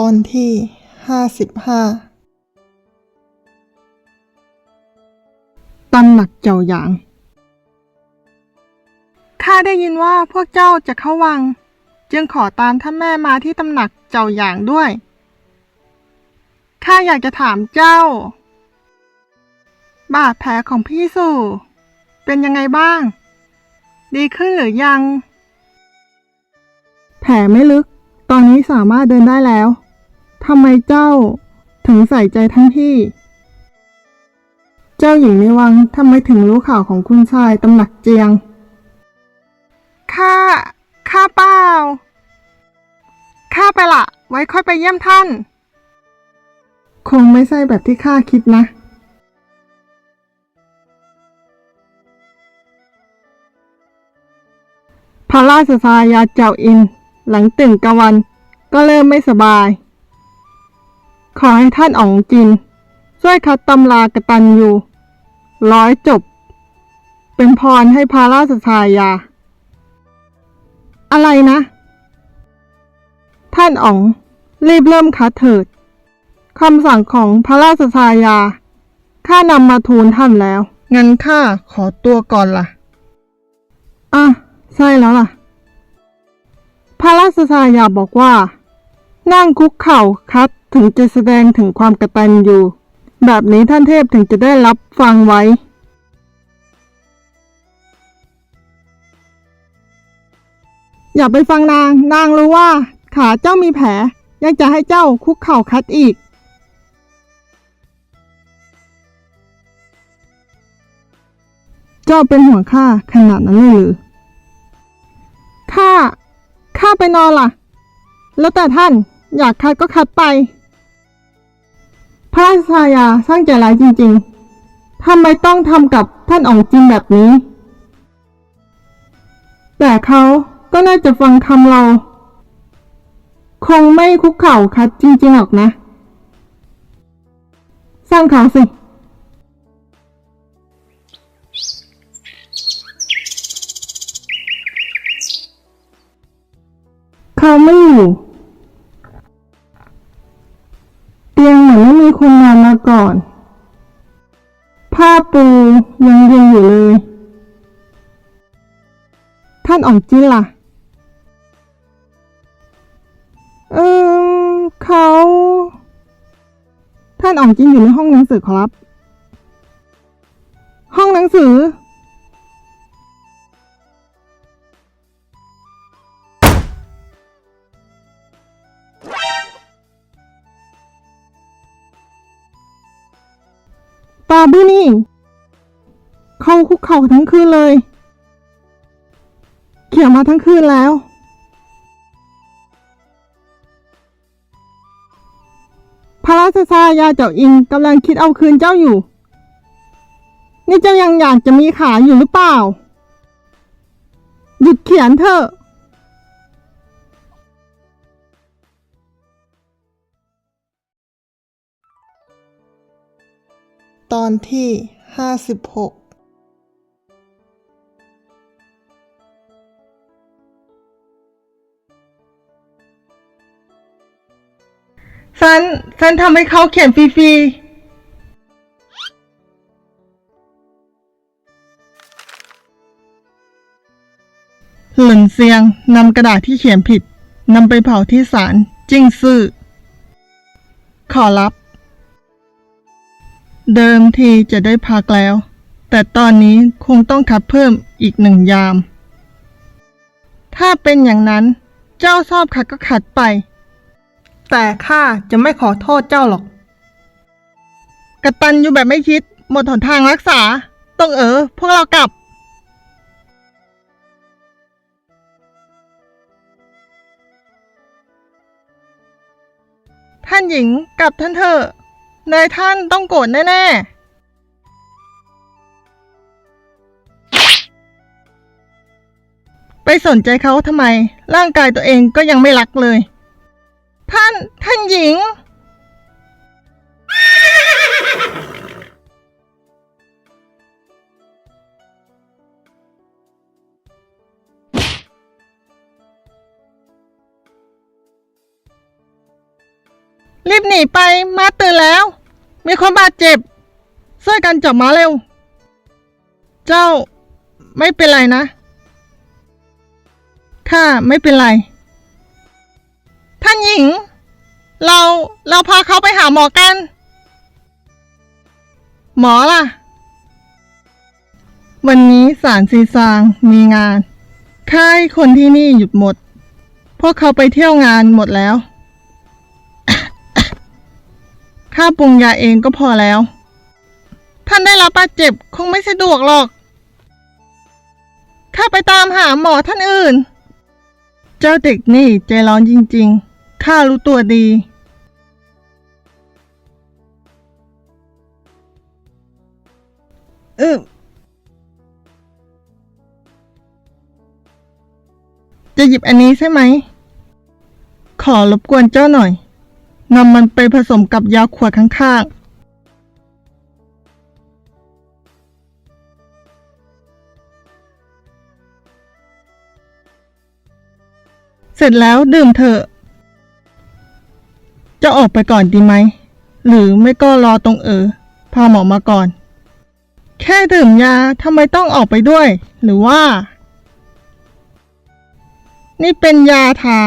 ตอนที่ห้าสิบห้าตำหนักเจ้าหยาง ข้าได้ยินว่าพวกเจ้าจะเข้าวัง จึงขอตามท่านแม่มาที่ตำหนักเจ้าหยางด้วย ข้าอยากจะถามเจ้า บาดแผลของพี่สู่ เป็นยังไงบ้าง ดีขึ้นหรือยัง แผลไม่ลึก ตอนนี้สามารถเดินได้แล้ว ทำไมเจ้า ถึงใส่ใจทั้งที่ เจ้าหญิงในวังทำไมถึงรู้ข่าวของคุณชายตำหนักเจียง ข้า ข้าเปล่า ข้าไปละ ไว้ค่อยไปเยี่ยมท่าน คงไม่ใช่แบบที่ข้าคิดนะพระราชทายาเจ้าอิน หลังตื่นกลางวัน ก็เริ่มไม่สบายข อให้ท่านอ๋องจิน ช่วยคัดตำรากระตันอยู่ร้อยจบ เป็นพรให้พระราชายา อะไรนะ ท่านอ๋อง รีบเริ่มคัดเถิดคำสั่งของพระราชทายา ข้านำมาทูลท่านแล้ว งั้นข้าขอตัวก่อนล่ะ อะ ใช่แล้วล่ะ พระราชทายาบอกว่า นั่งคุกเข่าครับ ถึงจะแสดงถึงความกตัญญูแบบนี้ท่านเทพถึงจะได้รับฟังไว้ อย่าไปฟังนาง นางรู้ว่า ขาเจ้ามีแผล ยังจะให้เจ้าคุกเข่าคัดอีก เจ้าเป็นห่วงข้าขนาดนั้นเลยหรือข้าข้าไปนอนล่ะ แล้วแต่ท่านอยากคัดก็คัดไป พระราชายาสร้างใจร้ายจริงๆทำไมต้องทำกับท่านอ๋องจินแบบนี้ แต่เขาก็น่าจะฟังคำเรา คงไม่คุกเข่าคัดจริงๆหรอกนะ สร้างเขาสิ เตียงเหมือนไม่มีคนนอนมาก่อน ผ้าปูยังเย็นอยู่เลย ท่านอ่องจิ้นล่ะ เออเขา ท่านอ่องจิ้นอยู่ในห้องหนังสือครับ ห้องหนังสือ บื้อนี่เขาคุกเข่าทั้งคืนเลย เขียนมาทั้งคืนแล้ว พระราชายาเจ้าอิงกำลังคิดเอาคืนเจ้าอยู่ นี่เจ้ายังอยากจะมีขาอยู่หรือเปล่า หยุดเขียนเถอะ ตอนที่ห้าสิบหกซันซันทำให้เขาเขียนฟรีๆ หลินเซียงนำกระดาษที่เขียนผิดนำไปเผาที่ศาลจิ้งซื่อ ขอรับ เดิมทีจะได้พักแล้ว แต่ตอนนี้คงต้องคัดเพิ่มอีกหนึ่งยาม ถ้าเป็นอย่างนั้นเจ้าชอบขัดก็ขัดไป แต่ข้าจะไม่ขอโทษเจ้าหรอก กระตันอยู่แบบไม่คิด หมดหนทางรักษา ต้องเออ พวกเรากลับท่านหญิงกลับท่านเถอะ นายท่านต้องโกรธแน่ๆไปสนใจเขาทำไม ร่างกายตัวเองก็ยังไม่รักเลย ท่าน ท่านหญิง รีบหนีไปมาตื่นแล้ว มีคนบาดเจ็บช่วยกันจับมาเร็ว เจ้าไม่เป็นไรนะข้าไม่เป็นไร ท่านหญิง เราเราพาเขาไปหาหมอกัน หมอล่ะ วันนี้สารซีซางมีงานค่ายคนที่นี่หยุดหมด พวกเขาไปเที่ยวงานหมดแล้ว ข้าปรุงยาเองก็พอแล้ว ท่านได้รับบาดเจ็บคงไม่สะดวกหรอก ข้าไปตามหาหมอท่านอื่น เจ้าเด็กนี่ใจร้อนจริงๆ ข้ารู้ตัวดีอึจะหยิบอันนี้ใช่ไหม ขอรบกวนเจ้าหน่อย นำมันไปผสมกับยาขวดข้างๆเสร็จแล้วดื่มเถอะ จะออกไปก่อนดีไหม หรือไม่ก็รอตรงเออ พาหมอมาก่อน แค่ดื่มยาทำไมต้องออกไปด้วย หรือว่า นี่เป็นยาทา